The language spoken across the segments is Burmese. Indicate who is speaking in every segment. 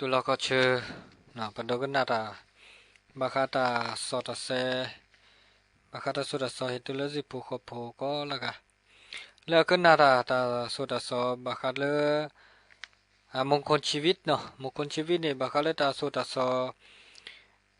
Speaker 1: ตุลก็เชื่อนะปนดก็นาตาบาคาตาสอตเซบาคาตาสุดสอเหตุเลสิผูกโผก็ล้วก็แล้วก็นาตาตาสุดสอบาคาเลมงคลชีวิตเนาะมงคลชีวิตเนี่ยบาคาเลตาสุดสอ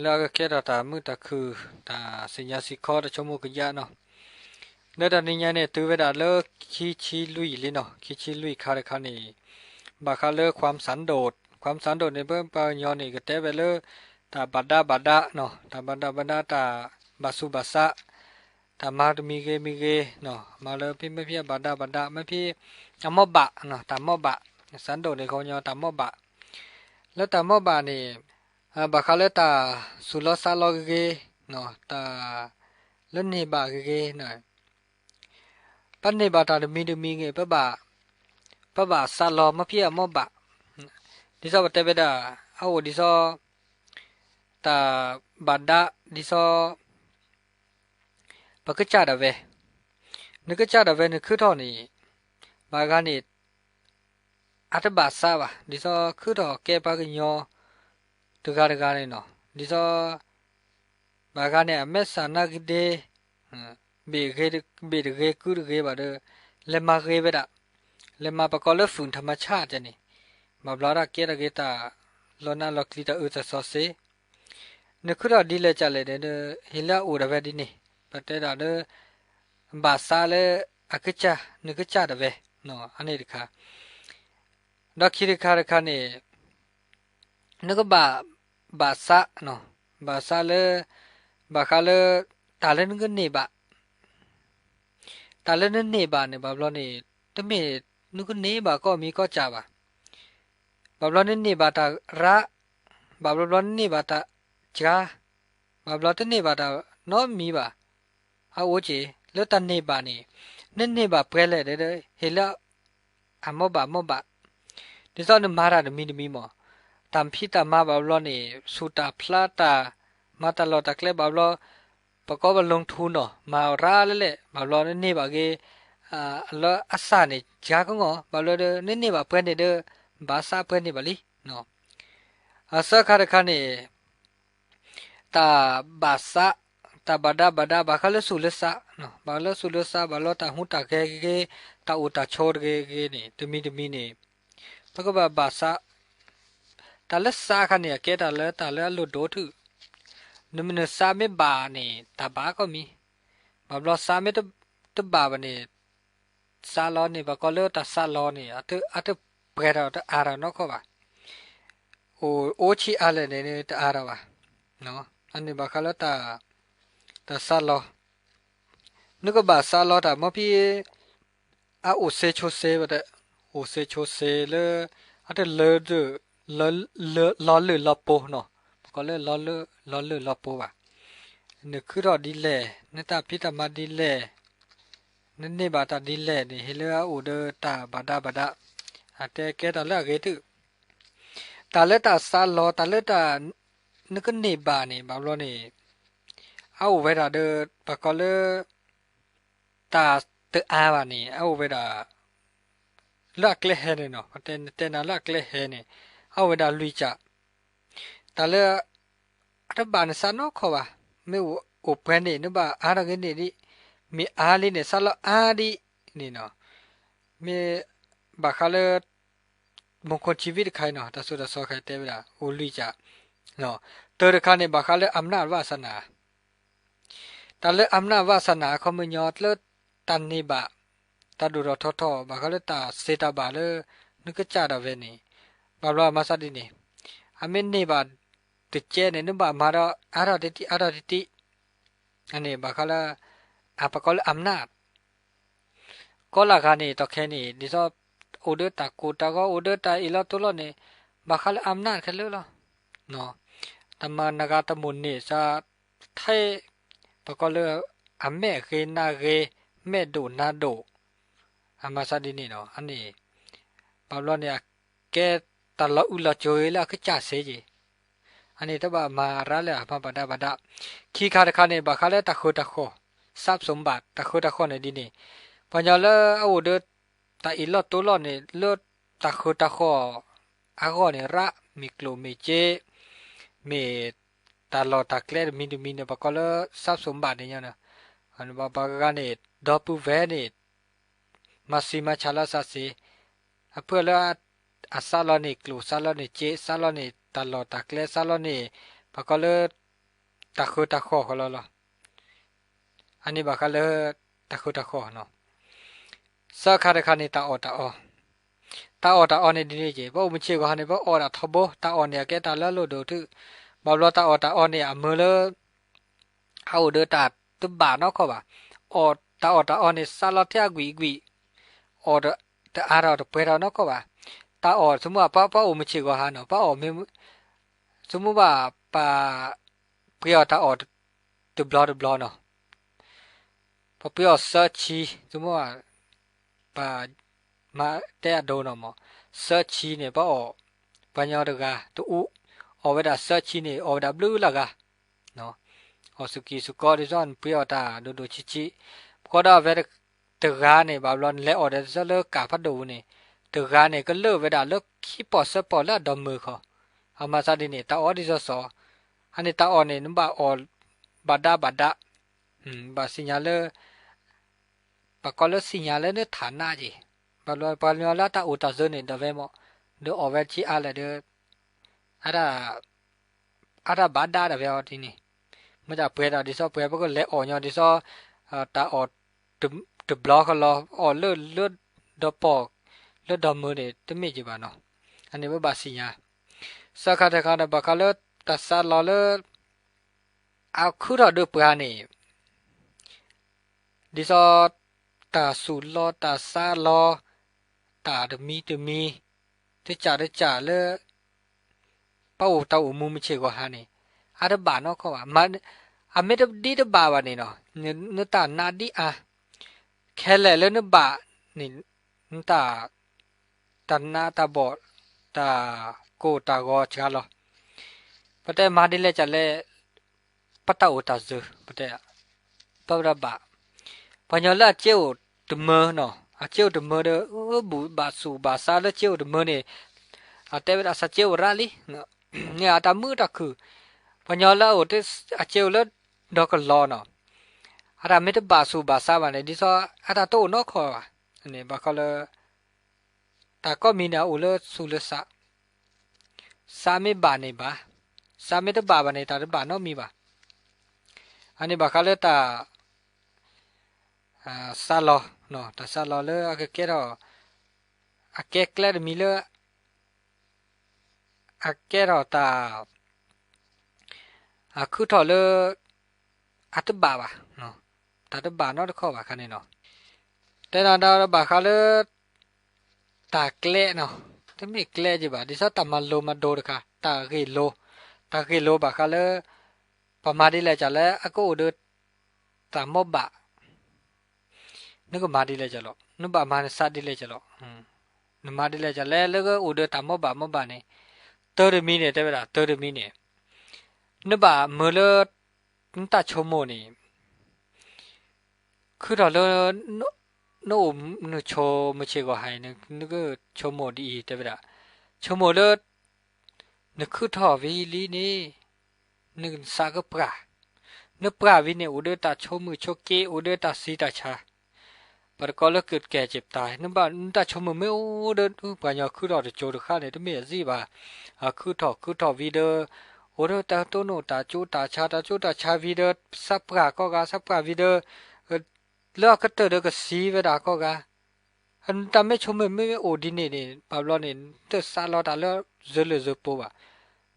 Speaker 1: แล้วก็แค่ตามือตาคือตาสัญญาสิคอตาชมุกยะเนาะแล้วตอนนี้เนี่ยตัวเวลาเลิกขี้ชี้ลุยลยเนาะขี้ชี้ลุยคาร์คานีบาคาเลความสันโดษ ကွမ်ဆန်ဒိုနေပပညောနေကတဲ့ဘဲလေတာဘဒဘဒနော်တာဘဒဘဒတာဘဆုဘဆာတာမာတမီကေမီကေနော်မာလပိမဖြစ်ဘဒဘဒမဖြစ်တမောဘနော်တမောဘဆန်ဒိုနေခေါညောတမောဘလောတမောဘနေဘခလတာဆူလဆာလောကေနော်တာလနေဘကေနော်ပနေဘတာတမီတမီကေပပပပဆာလောမဖြစ်မောဘ ะสันโดษในของยอตามบะแล้วตามบะนี่บาคาเลตาสุลสาลอเกเนาะตาလနေပါကကေနော်ပတ်နေပါတာမီဒမီငေပပပပဆာလောမပြေမောဘဒီစောတေဘဒအောဒီစောတာဘဒဒီစောပကချရဝဲနကချရဝဲနခုထောနေဘာကနေအတဘဆာပါဒီစောခုထောကဲပါကညောတကားတကားနေနော်ဒီစောဘာကနေအမက်ဆာနာကဒေဘေခေဘေခေကူရခေပါဒလက်မခေဘဒလက်မပကောလဖုန်ธรรมช မဘလာရကေရဂေတာလောနာလောကလီတာဥသဆောစေနခုရဒီလေချလေတဲ့ဟီလာဥရဘဒီနေပတဲတာတဲ့ဘာသာလေအကချာနကချာတဲ့နော်အနေဒီခါဒခိရခါရခါနေနကဘာဘာသာနော်ဘာသာလေဘာခါလေတာလန်ကနေပါတာလန်နေပါနေဘာဘလို့နေတမေနုကနေပါကောမီကောကြပါ ဘာဘလို့နေနေပါတာရာဘာဘလို့နေပါတာဂျာဘာဘလို့တနေပါတာနော်မီပါအဝချေလွတ်တနေပါနေနေနေပါပွဲလဲတဲ့ဟေလာအမောပါမောပါဒီစောနမာရာမီနမီမောတမ်ဖီတမဘာဘလို့နေစူတာဖလာတာမတလောတကလေဘာဘလို့ပကောဘလုံထုံတော့မာရာလဲလဲဘာလို့နေပါကေအာအလောအစနေဂျာကောဘာလို့နေနေပါပွဲနေတဲ့ ဘာစာပွဲနေပါလीနော်အစခါရခါနေတာဘာစာတာဘဒဘဒဘာခလဆုလဆာနော်ဘာလဆုလဆာဘာလတာဟုတာခဲခဲတာဥတာချောခဲခဲနေတမီတမီနေပကဘာဘာစာတလဆာခနေကဲတာလဲတာလဲလို့ဒိုထုနမနစာမေဘာနေတာဘာကမီဘာဘလစာမေတတဘာဘနေစာလောနေဘကောလတာစာလောနေအတအတ ဘရတာအာရနောခောပါဟိုအိုချီအားလည်းနေနေတအားရပါနော်အနေဘာခလတာတဆာလောနုကဘာဆာလောတာမပြေအအိုဆေချိုဆေဘတဲ့အိုဆေချိုဆေလေအတလေဒလလောလလပိုနော်ကလေလောလလောလလပိုပါနခုတော့ဒီလေနတာပိတမဒီလေနနေဘာတာဒီလေနေဟေလာအိုဒတာဘာဒဘာဒ အတဲကဲတလကေတုတာလက်တာဆာလောတာလက်တာနကနေဘာနေဘာလို့နေအောဝဲတာဒပကလတာတအားပါနေအောဝဲတာလက်ကလေဟဲနေနော်တဲ့တဲ့နာလက်ကလေဟဲနေအောဝဲတာလွိချတာလက်အတဘာနစနောခေါ်ပါမေအိုပန်းနေနဘာအားရကနေဒီမေအားလေးနေဆလအားဒီနေနော်မေ ဘာခလမခွန်ချီဗီခိုင်နော်တဆူတဆောခိုင်တဲဗလာဟိုလွိချနော်တော်ရခနဲ့ဘာခလအမနာဝါစနာတလဲအမနာဝါစနာခမညောတလတန်နေပါတဒူရထောထောဘာခလတာစေတာပါလေနကကြတာပဲနေဘာလို့မစတိနေအမင်းနေပါတကျဲနေနဘာမာရအာရတိအာရတိအနေဘာခလာအပကောလအမနာကောလာကနေတော့ခဲနေဒီစောအိုဒတာကိုတာကောအိုဒတာအီလာတိုလနေဘာခလာအမနာခဲ လို့လားနော်တမနဂတမုန်နေစာထဲပကလအမေခေနာခေမေဒိုနာဒိုအမစာဒီနေနော်အနေဘာလို့နေကဲတလဥလချိုလာခချဆေကြီးအနေတဘာမာရလေအဖပဒပဒခိခါတခါနေဘာခါလဲတခုတခုစပ်စမဘတ်တခုတခုနေဒီနေပညာလဲအိုဒ တာအီလောတိုလောနေလောတခုတခုအကောနေရ mi klo mi che mi ta lo ta kle mi du mi ne ba ko lo sap som ba ne nya na an ba ba ga ne do pu ve ne ma si ma cha la sa si a pu la a sa lo ne klo sa lo ne che sa lo ne ta lo ta kle sa lo ne ba ko lo ta khu ta kho ko lo lo ani ba ka lo ta khu ta kho no sa kha de kha ne ta o ta o တာအော်တာအော်နေဒီနေကြီးဘောမချေကဟာနေဘောအော်တာထဘောတာအော်နေကဲတာလလို့တို့သူဘောလတာအော်တာအော်နေအမလဟောဒတာတဘာနော်ခေါ်ပါအော်တာအော်တာအော်နေဆာလတ်ရကွီကွီအော်တအားတော့ပွဲတော့နော်ခေါ်ပါတာအော်စမပါပါအမချေကဟာနော်ပါအော်မင်းစမပါပါပြရတာအော်တဘလတဘလနော်ပပြရဆာချီစမပါ ပါမာတဲ့ဒုံတော့မ search နေပေါ့ဘာညောတကတူ order search နေ order blue လာကနော်ဟောစကီစကောဒီဇွန်ပြောတာဒိုဒိုချီချီကောဒါဝဲတကားနေဘာလို့လဲ order ဇလကဖတ်ဒိုနေတကားနေကလွဝဲတာလခီပေါ်ဆပေါ်လာဒမ္မခအမစာဒီနေတာ order ဇဆောအနေတာ on နေနံပါ all ဘာဒါဘာဒါဟွန်းဘာစညာလဲ bakolo sinyale de thana ji balwa palnyola ta uta zone de vemo de overchi ala de ara ara bada da veo tini ma ja pwe da diso pwe ko le o nyo diso ta o de block lo o le le de po le de mo de te mi ji ba no ani ba ba sinya sa kha ta kha da bakalo ta sa lo le a khu ro de pwa ni diso တာစုလောတာစာလောတာဒမီဒမီတကြတကြလေပေါ့တောက်မှုမချေကောဟာနေအရဘာနောကောမန်အမေတဒီတဘာဝနေနော်နတာနာဒီအာခဲလဲလဲနဘာနိနတာတနာတဘောတာကိုတာကောချာလောပတဲ့မာဒီလဲကြလဲပတောတာဇပတဲ့ပရဘာ ပညလာချေတမနော်အကျုပ်တမဒဘူဘာဆူဘာစာလကျုပ်တမနေအတဲဝါစကျုပ်ရာလီညအတမှုတခုပညောလာအိုတအကျုပ်လဒေါကလောနော်အရာမေတဘာဆူဘာစာပါနေဒီစောအတာတော့နော်ခေါ်ပါအနေဘာခလတာကောမီနာအိုလဆူလဆာစာမေဘာနေပါစာမေတဘာပါနေတာဘာနော်မီပါအနေဘာခလတာ အာဆာလောနော်တဆာလောလေအကကဲတော့အကဲကလက်မီလအကဲတော့တာအခုတော့လေအတဘာပါနော်တတဘာနော်တခေါ်ပါခနဲ့နော်တဲ့တော့တော့ဘာခါလေတာကလဲနော်တမိကလဲကြပါဒီစတမလိုမဒိုတခါတာကေလိုတာကေလိုဘာခါလေပမာဒီလဲကြလဲအကိုဒတာမော့ဘာ နကမာဒီလဲကြလောနဘမာနစာဒီလဲကြလောဟွန်းနမာဒီလဲကြလဲလကဥဒတမောဘာမောဘာနေတော်ရမီနေတဲ့ဗလားတော်ရမီနေနဘမလတချုံမိုနေခုတော့လောနိုနချိုမချေကိုဟိုင်းနကချုံမိုဒီတဲ့ဗလားချုံမိုလနခုထော်ဗီလီနေနစာကပရာနပရာဗီနေဥဒတာချုံမှုချိုကေဥဒတာစီတာချာ ပရကောလကကဲချစ်တိုင်းနဘာနတချမမေအိုဒတူပညာခုတော့ကြိုတခါနေတမေစီပါအခုတော့ခုတော့ဗီဒီယိုအိုရတာတိုနိုတာချိုတာချာတာချိုတာချာဗီဒီယိုစပ်ပရာကောကစပ်ပရာဗီဒီယိုလောကတရကစီဝဒါကောကအန်တမေချမမေအိုဒီနေနေပဘလောနေတဆာလောတာလောဇလေဇပိုပါ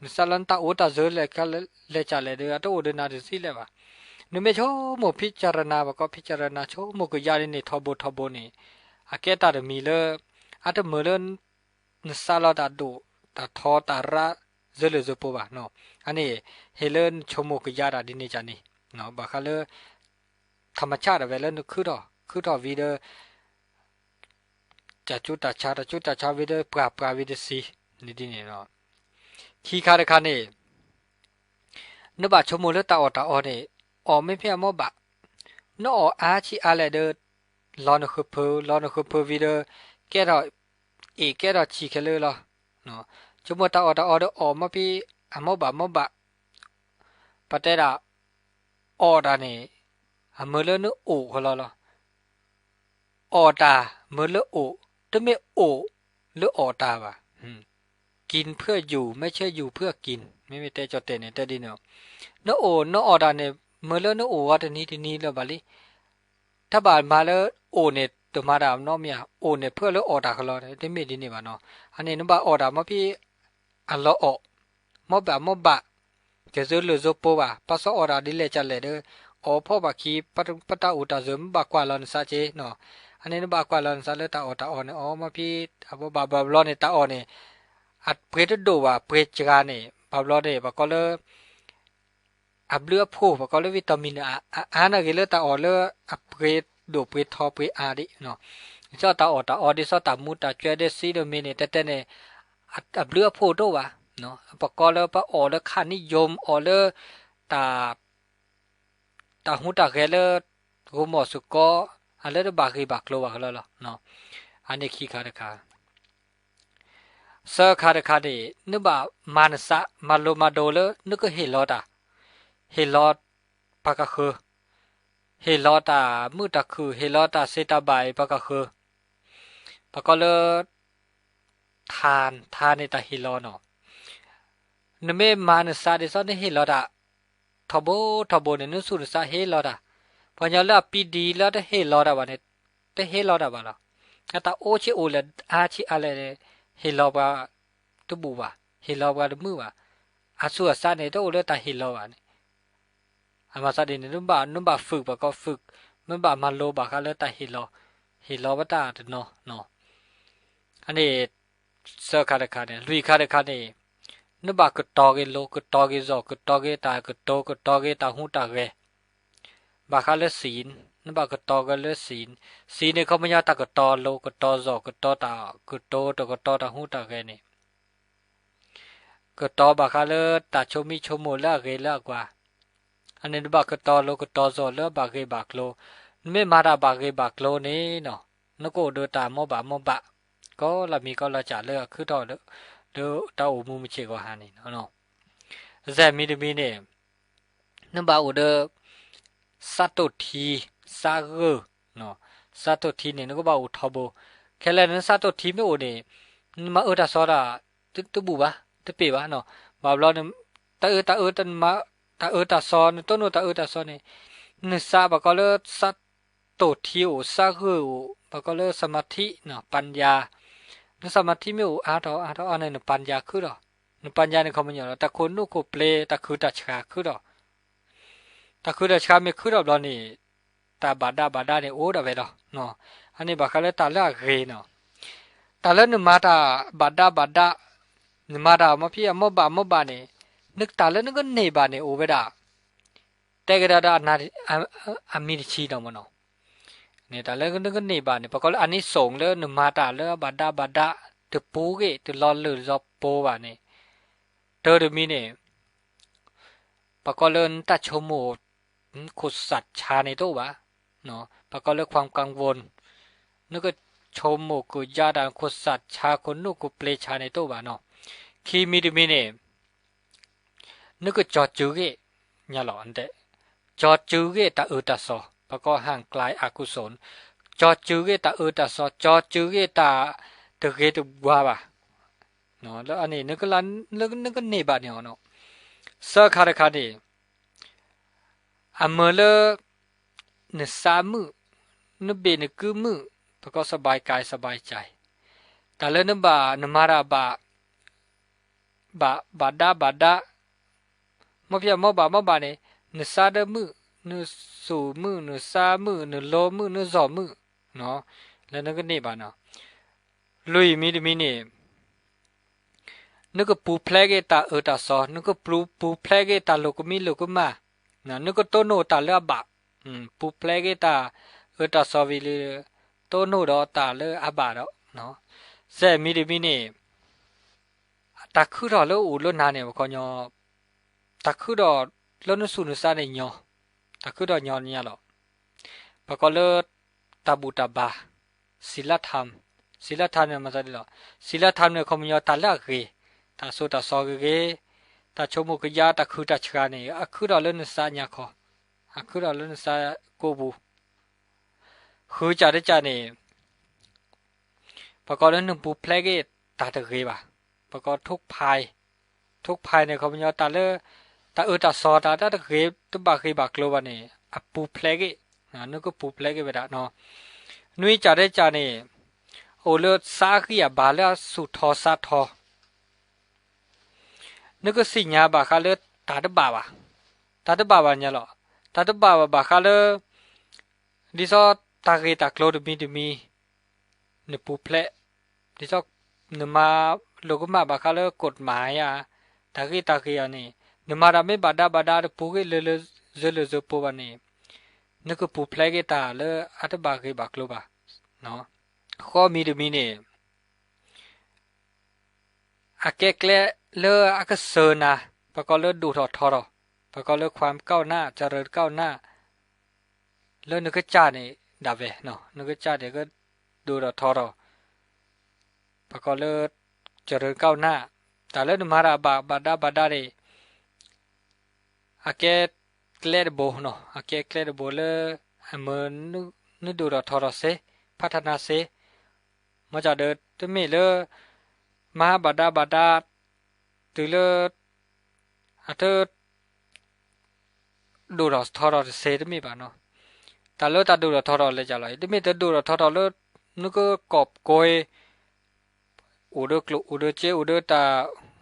Speaker 1: မဆလန်တာအိုတာဇလေကလေချလေတဲ့တော့အိုဒနာစီလေပါ နမေချောမဖိချရနာဘကဖိချရနာချောမကရရနေထဘောထဘောနေအကဲတာမီလအတမလန်နဆလာတာဒိုတာထောတာရာဇလေဇပိုပါနော်အနေဟေလန်ချောမကရတာဒီနေချာနေနော်ဘာခလธรรมชาติเวลานึกคือดอคือดอวีเดอจะจุดตาชาจุดตาชาวีเดอปราปราวีเดซีนี่ดิเนี่ยเนาะขีคา的คานี่นบะชโมเลตา ออไม่เพียมอบะนออาชีอะไรเดอลอนคือเพอลอนคือเพอวีเดอแก่ดอเอีแก่ดอชีเคเลอรอเนาะจมัวตาออตาออเดออมาพี่อมอบะมบะปะเตดาออดานี่อมือเลนึโอคลอลอออตามือเลโอตะไมโอเลอออตาวะกินเพื่ออยู่ไม่ใช่อยู่เพื่อกิน ไม่ไม่แต่จอดเตนเนี่ยแต่ดีเนาะนโอนออดาเนี่ย မလနိုအိုဝတနီတနီလပါလီတပါမလအိုနေတမရမ်နော်မြာအိုနေဖွလောအော်တာခလောတိမိဒီနေပါနော်အနေနဘအော်တာမပြေအလောအော်မဘမဘကျေဇူးလူဇိုပိုပါပဆောအော်တာဒီလေချက်လေတဲ့အော်ဖောပါခီပတပတအူတာဇွမ်ဘကွာလွန်စာချေနော်အနေနဘကွာလွန်စာလေတာအော်တာအော်နေအော်မပြေအဘဘဘလောနေတာအော်နေအပရေတိုဝါပရေချရာနေဘဘလောနေဘကောလော အဘလဖိုဘကောလဗီတာမင်အာအာနာဂေလတာအော်လအပရေဒိုပရေထောပရေအာဒီနော်ကြောတာအော်တာအော်ဒီစောတာမူတာကျွဲတဲ့စီဒိုမီနေတက်တက်နေအဘလဖိုတော့ပါနော်ပကောလပအော်လခနိယုံအော်လတာတာဟုတာခဲလဂုမောစုကောအလဲဘာခိဘာကလောဘာကလောနော်အနေခိခါတခါစခါတခါတဲ့နဘမာနစမလိုမဒိုလနကဟေလောတာ ဟေလောပကခဟေလောတာမုတခုဟေလောတာစေတဘိုင်ပကခပကလทานทานในตาฮิโลเนาะနမေမာနစာဒီစောနေဟေလောတာထဘောထဘောနေနုစုရစာဟေလောတာဘာညာလာပီဒီလာတဲ့ဟေလောတာပါနဲ့တဲ့ဟေလောတာပါလားအတာအိုချီအိုလေအာချီအလဲဟေလောပါတဘူပါဟေလောပါတမှုပါအဆူအစနေတော့လေတာဟေလောပါနဲ့ အမစာဒီနေနုဘာနုဘာဖုပါကောဖုမဘာမလောပါခါလေတာဟေလောဟေလောပတာတနော်နော်အနေစခါတခါနဲ့လူခါတခါနဲ့နဘကတောကေလောကတောကေဇောကတောကေတာကတောကတောကေတာဟုတာကေဘာခါလဲစီนနဘကတောကလဲစီนစီနေခမညာတာကတောလောကတောဇောကတောတာကတောတကတောတာဟုတာကေနေကတောဘာခါလဲတာချုံမီချုံမိုလာကေလာကွာ အနေနဘကတောလောကတောဇောလောဘာကေဘာကလောမေမာတာဘာကေဘာကလောနေနော်နကိုဒတာမောဘာမောဘာကောလာမီကောလာကြလဲခึတော့တို့တောက်မှုမချေကောဟာနေနော်နော်ဇက်မီတမီနေနံပါတ်ဒစတ်တုတီစာဂနော်စတ်တုတီနေနကဘာဦးထဘခဲလဲနစတ်တုတီမြေို့နေမအတာစောတာတတဘူပါတပေပါနော်ဘာဘလောနတအတအတမ ตาเออตาซอนต้นตาเออตาซอนนี่นึซาบก็เลสัตโตทิโอซาคือโบก็เลสมาธิเนาะปัญญานึสมาธิไม่โออาทออาทออันนั้นปัญญาคือดอกนึปัญญาเนี่ยเขาไม่ยอมแต่คนนู้กูเปลแต่คือตาชาคือดอกแต่คือตาชาไม่คือดอกเรานี่ตาบาดาบาดาเนี่ยโอ้ดอกไปดอกเนาะอันนี้บก็เลตาละเรเนาะตาละนึมาตาบาดาบาดานมาตามาพี่อมบามบาเนี่ย าะနေတာလည်းကနေပါနေပကောလအနိစုံလေနမတာလေဘာဒဘာဒတပူကေတလောလူဇောပိုးပါနေတော်ရမီနေပကောလန်တချုံမိုခုสัตชาในตัววะเนาะปก็เลยความกังวลนึกก็ชมโมกุยาดานขุสัตชาคนนุกุเปลชาในตัววะเนาะคีมีดิมิเน นึกก็จอดจูเกญาหลอนเดจอดจูเกตะอืตะซอပကောဟန်ကလိုက်အကုစုံကြောကျူကေတာအတာဆောကြောကျူကေတာတကေတဘွားပါနော်လောအနေနကလနကနကနေပါနေအောင်နော်စခါရခါနေအမလနစာမှုနဘေနကုမှုပကောစဘိုင်ကိုင်စဘိုင်ချိုင်တလနဘာနမရဘာဘာဘာဒါဘာဒါ မပြမောဘာမောဘာနေနစာဒမှုနဆူမှုနစာမှုနလောမှုနဇောမှုနော်လည်းနကနေပါနော်လွေမီတမီနေနကပူဖလက်ကေတာအတာဆောနကပူပူဖလက်ကေတာလောကမီလောကမနော်နကတိုနိုတာလဘอืมပူဖလက်ကေတာအတာဆောဗီလေတိုနိုတော့တာလေအဘတော့နော်ဇဲမီတမီနေတခုတော့လို့ဦးလို့နာနေမခေါ်ညော တခုတော့လုံးနဆုနစားနေညောတခုတော့ညောညလောပကလတဘူတဘာศิลธรรมศิลธรรมเนี่ยมาซะดิลศิลธรรมเนี่ยคอมยอตะละเก တာဆိုတာစောကကေတာချုံမကရတာခုတာချကနေအခုတော့လည်းနစညာခေါ်အခုတော့လည်းနစကိုဘူးခူကြတဲ့ကြနေပကောလည်းနပူဖလက်ကေတာတကေပါပကောทุกภายทุกภายในเขามันยอตาเลตาเออตาซอตาตาตะเกตบะเกบะกโล บะนี่อปูဖလက်ကေနာနုကပူဖလက်ကေပဲဒါနော်နွေးကြတဲ့ကြနေโอเลစားခိယဘာလဲစုထောစားထောနုကစိညာဘာခါလေတာတဘာဘာတာတဘာဘာညလောတာတဘာဘာဘာခါလေဒီစောတာကေတာကလိုဒမီဒမီနပူဖလက်ဒီစောနမလောကမှာဘာခါလေกฎหมายอ่ะတာကေတာကေရနေ numarame bada bada de puge lele zele zo po bani nuku pu plege ta le at ba ge ba klo ba no kho mi de mi ne ake kle le aka se na ประกอบเลือดดูถอดทอรอประกอบเลือดความก้าวหน้าเจริญก้าวหน้าเลือดนึกจ่าเนี่ยดับเวเนานึกจ่าเดี๋ยวก็ดูถอทอรประกอบเลือเจริญก้าวหน้า แต่เลือดมาราบาบาดาบาดาเนี่ย အကဲကလဲဘိုနော်အကဲကလဲဘိုလေအမနုနုဒူရထရစေပထနာစေမကြတဲ့တမေလေမဟာဘဒဘဒတူလအထဒူရထရစေတမေပါနော်တလတဒူရထရလေကြလိုက်တမေတဒူရထရလေနုကကော့ကိုယ်ဥဒကလဥဒချေဥဒတာ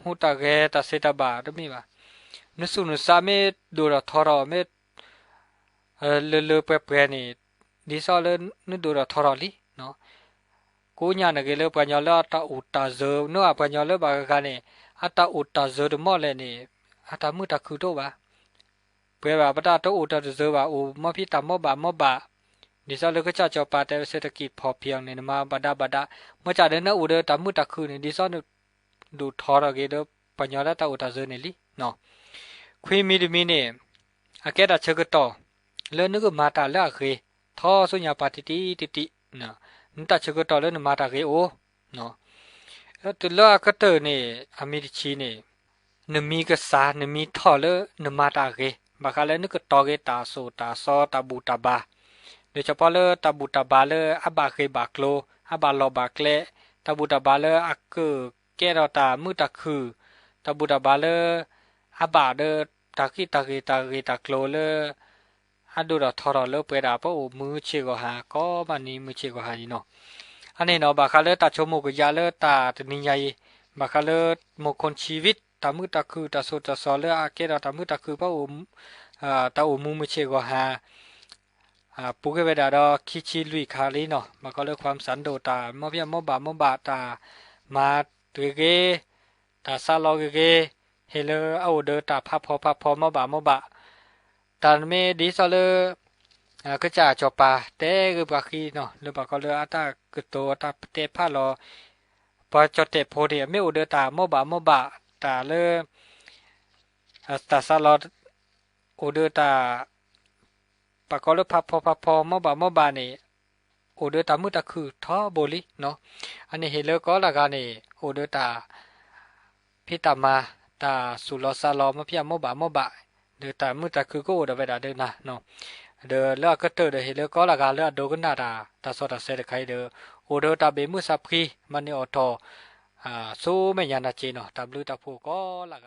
Speaker 1: ဟူတာခဲတစေတဘာတမေပါ နဆုနစာမေဒူရထော်ရမေလေလေပပနီဒီဆောလနဒူရထော်ရလီနော်ကိုညာနကေလေပညာလာတာဥတာဇေနောပညာလေဘာကနေအတာဥတာဇေဒမောလေနေအတာမှုတခုတော့ပါပွဲပါပတာတော့ဥတာဇေပါဥမဖိတမောပါမောပါဒီစလကချချပါတဲ့စတကိဖော်ပြင်းနေနမဘဒဘဒမချတဲ့နဥဒတမှုတခုနေဒီစနဒူထော်ရကေတော့ပညာလာတာဥတာဇေနေလီနော် ခွေးမီဒမီနေအကဲတာချက်ကတော့လဲနုကမာတာလာခေသောဆုညာပါတိတိတိတိနော်နတချက်ကတော့လဲနမာတာခေအိုနော်တလကတနေအမေရိချီနေနမီကစားနမီထော်လနမတာကေဘခလည်းနကတော်ကေတာဆိုတာစောတဘူတဘာဒီချပလတဘူတဘာလအဘခေဘကလိုအဘလောဘကလေတဘူတဘာလအကကဲရတာမူတခုတဘူတဘာလ about the taki taki taki taklo le adu da thora le pe da po mu chi go ha ko ba ni mu chi go ha ni no ane no ba kha le ta chomo go ya le ta ni ya yi ba kha le mo kon chi vit ta mu ta khu ta so ta so le a ke da ta mu ta khu pa o ta o mu mu chi go ha ปุกเวดาดอคิชิลุยคาลีเนาะมันก็เลยความสันโดตามอเพียมอบามอบาตามาตุเกตาซาลอเก เฮเลเอาเดอตาพับพอพับพอมอบะมอบะตันเมดิซสเลก็จะจบปาเตกบักีเนาะหรือบักก็เลออาตากึโตตาเตผ้าลอพอจดเตโพเดียไม่อุเดตาโมบะมอบะตาเลอตาซาลอดอุเดตาปากก็เลพับพอพับพอมอบะมอบะนี่อุเดตามือตะคือท้อโบลิเนาะอันนี้เฮเลก็ละกันนี่อุเดตาพิตามา တာဆုလဆာလောမပြမောဘာမောဘာဒေတာမူတာကူကိုဒဝဲတာဒေနာနော်ဒေလာကတဒေဟေလကောလာကလာဒိုကနာတာတာဆောတာဆဲတခိုင်ဒေအိုဒတာဘေမှုစပ်ခီမနီအော်တော်အာဆိုးမညာနာချေနော် W တာဖို့ကောလာက